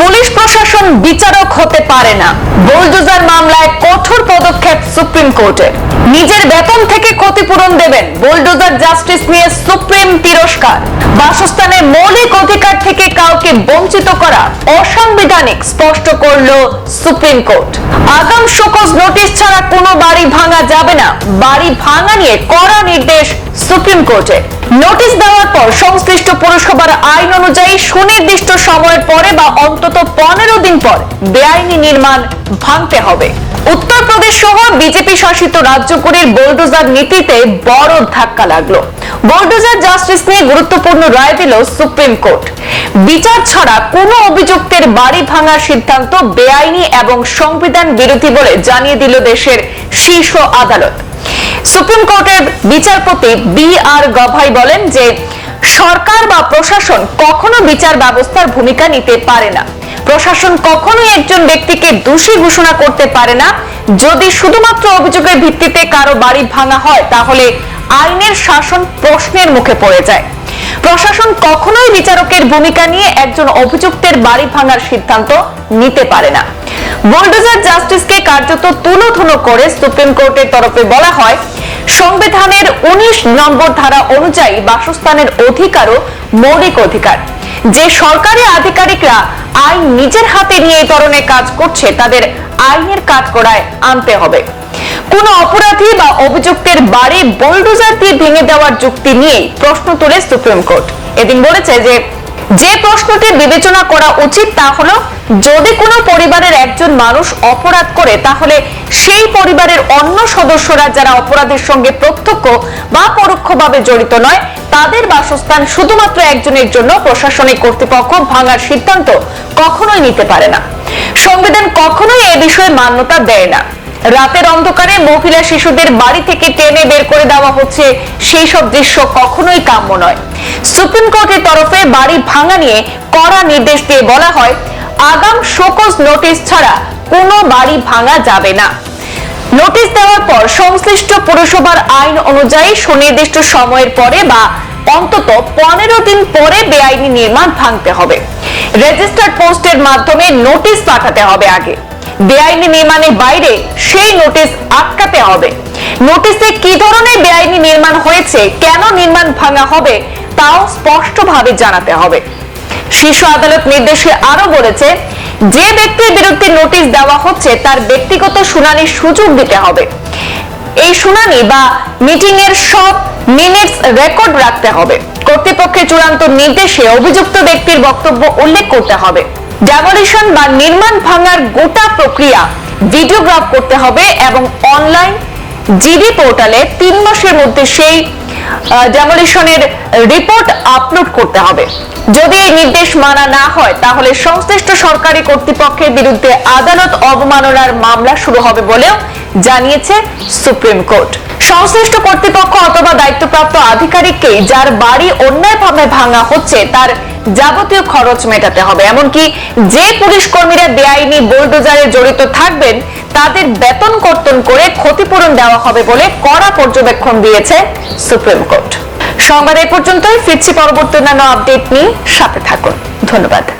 Police প্রশাসন বিচারক হতে পারে না। বুলডোজার মামলায় কঠোর পদক্ষেপ সুপ্রিম কোর্টের নিজের বেতন থেকে ক্ষতিপূরণ দেবেন বুলডোজার জাস্টিস নিয়ে সুপ্রিম তিরস্কার। বাসস্থানের মৌলিক অধিকার থেকে কাউকে বঞ্চিত করা অসাংবিধানিক স্পষ্ট করল সুপ্রিম কোর্ট। আগাম শোকজ নোটিশ ছাড়া কোনো বাড়ি ভাঙা যাবে না। বাড়ি ভাঙা নিয়ে কড়া নির্দেশ সুপ্রিম কোর্টের নোটিশ দেওয়ার পর সংশ্লিষ্ট পৌরসভার আইন অনুযায়ী সুনির্দিষ্ট সময়ের পরে বা অন্তত পনেরো দিন পর বেআইনি নির্মাণ ভাঙতে হবে। উত্তরপ্রদেশ সহ বিজেপি শাসিত রাজ্যগুলির বোলডোজার নীতিতে বড় ধাক্কা লাগল। বোলডোজার জাস্টিস নিয়ে গুরুত্বপূর্ণ রায় দিল সুপ্রিম কোর্ট। বিচার ছাড়া কোনো অভিযুক্তের বাড়ি ভাঙার সিদ্ধান্ত বেআইনি এবং সংবিধান বিরোধী বলে জানিয়ে দিল দেশের শীর্ষ আদালত। সুপ্রিম কোর্টের বিচারপতি বি আর গভাই বলেন যে সরকার বা প্রশাসন কখনো বিচার ব্যবস্থার ভূমিকা নিতে পারে না। প্রশাসন কখনোই একজন ব্যক্তিকে দোষী ঘোষণা করতে পারে না। যদি শুধুমাত্র অভিযোগের ভিত্তিতে কারও বাড়ি ভাঙা হয়, তাহলে আইনের শাসন প্রশ্নের মুখে পড়ে যায়। প্রশাসন কখনোই বিচারকের ভূমিকা নিয়ে একজন অভিযুক্তের বাড়ি ভাঙার সিদ্ধান্ত নিতে পারে না। বোলডোজার জাস্টিসকে কার্যত তুলোধুলো করে সুপ্রিম কোর্টের তরফে বলা হয়, সংবিধানের উনিশ নম্বর ধারা অনুযায়ী বাসস্থানের অধিকারও মৌলিক অধিকার। যে সরকারি আধিকারিকরা আইন নিজের হাতে নিয়ে এই ধরনের কাজ করছে, তাদের আইনের কাজ করায় আনতে হবে। কোন অপরাধী বা অভিযুক্তের বাড়ি বোলডোজার দিয়ে ভেঙে দেওয়ার যুক্তি নিয়ে প্রশ্ন তোলে সুপ্রিম কোর্ট। এদিন বলেছে যে যে প্রশ্নটি বিবেচনা করা উচিত তা হলো, যদি কোনো পরিবারের একজন মানুষ অপরাধ করে, তাহলে সেই পরিবারের অন্য সদস্যরা যারা অপরাধের সঙ্গে প্রত্যক্ষ বা পরোক্ষভাবে জড়িত নয়, তাদের বাসস্থান শুধুমাত্র একজনের জন্য প্রশাসনিক কর্তৃপক্ষ ভাঙার সিদ্ধান্ত কখনোই নিতে পারে না। সংবিধান কখনোই এ বিষয়ে মান্যতা দেয় না। রাতের অন্ধকারে মহিলা শিশুদের বাড়ি থেকে টেনে বের করে দেওয়া হচ্ছে সেই সব দৃশ্য কখনোই কাম্য নয়। সুপ্রিম কোর্টের তরফে বাড়ি ভাঙা নিয়ে কড়া নির্দেশ দিয়ে বলা হয়, আগাম শোকজ নোটিশ ছাড়া কোনো বাড়ি ভাঙা যাবে না। নোটিশ দেওয়ার পর সংশ্লিষ্ট পুরসভার আইন অনুযায়ী সুনির্দিষ্ট সময়ের পরে বা অন্তত পনেরো দিন পরে বেআইনি নির্মাণ ভাঙতে হবে। রেজিস্টার্ড পোস্টের মাধ্যমে নোটিশ পাঠাতে হবে আগে। বেআইনি নির্মাণের বাইরে সেই নোটিশ আটকাতে হবে। নোটিশে কি ধরনের বেআইনি নির্মাণ হয়েছে, কেন নির্মাণ ভাঙা হবে, তাও স্পষ্টভাবে জানাতে হবে। শীর্ষ আদালত নির্দেশে আরও বলেছে, যে ব্যক্তির বিরুদ্ধে নোটিশ দেওয়া হচ্ছে, তার ব্যক্তিগত শুনানির সুযোগ দিতে হবে। এই শুনানি বা মিটিং এর সব মিনিটস রেকর্ড রাখতে হবে। কর্তৃপক্ষের চূড়ান্ত নির্দেশে অভিযুক্ত ব্যক্তির বক্তব্য উল্লেখ করতে হবে। ডেমোলিশন বা নির্মাণ ভাঙার গোটা প্রক্রিয়া ভিডিওগ্রাফ করতে হবে এবং অনলাইন জিডি পোর্টালে তিন মাসের মধ্যে সেই ডেমোলিশনের রিপোর্ট আপলোড করতে হবে। যদি এই নির্দেশ মানা না হয়, তাহলে সংশ্লিষ্ট সরকারি কর্তৃপক্ষের বিরুদ্ধে আদালত অবমাননার মামলা শুরু হবে বলেও জানিয়েছে সুপ্রিম কোর্ট। সংশ্লিষ্ট কর্তৃপক্ষ অথবা দায়িত্বপ্রাপ্ত আধিকারিককে যার বাড়ি অন্যায়ভাবে ভাঙা হচ্ছে, তার যাবতীয় খরচ মেটাতে হবে। এমনকি যে পুলিশ কর্মীরা বেআইনি বোলডোজারে জড়িত থাকবেন, তাদের বেতন কর্তন করে ক্ষতিপূরণ দেওয়া হবে বলে কড়া পর্যবেক্ষণ দিয়েছে সুপ্রিম কোর্ট। সংবাদ এ পর্যন্তই। ফিরছি পরবর্তী অন্যান্য আপডেট নিয়ে সাথে থাকুন। ধন্যবাদ।